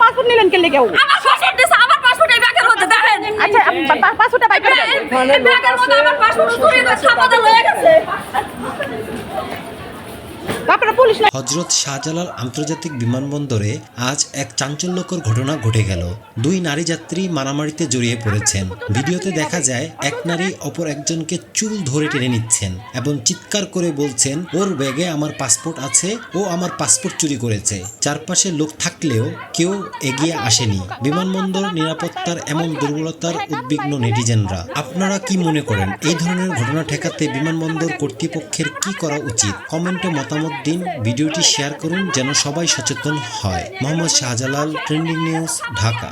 Passport নিলেন কে লেগে আমার পাসপোর্ট দিছে আমার পাসপোর্ট এই ব্যাগের মধ্যে দেখেন। আচ্ছা পাসপোর্টটা বাই করে দেন। এই ব্যাগের মধ্যে আমার পাসপোর্ট চুরি করে ছাপাতে হয়ে গেছে। হজরত শাহজালাল আন্তর্জাতিক বিমানবন্দরে আজ এক চাঞ্চল্যকর ঘটনা ঘটে গেল। দুই নারী যাত্রী মারামারিতে জড়িয়ে পড়েছেন। ভিডিওতে দেখা যায়, এক নারী অপর একজনকে চুল ধরে টেনে নিচ্ছেন এবং চিৎকার করে বলছেন, ওর ব্যাগে আমার পাসপোর্ট আছে, ও আমার পাসপোর্ট চুরি করেছে। চারপাশে লোক থাকলেও কেউ এগিয়ে আসেনি। বিমানবন্দর নিরাপত্তার এমন দুর্বলতার উদ্বিগ্ন নেটিজেনরা। আপনারা কি মনে করেন, এই ধরনের ঘটনা ঠেকাতে বিমানবন্দর কর্তৃপক্ষের কি করা উচিত? কমেন্টে মতামত দিন ভিডিওটি শেয়ার করুন যেন সবাই সচেতন হয়। Mohammad Shahjalal trending news Dhaka.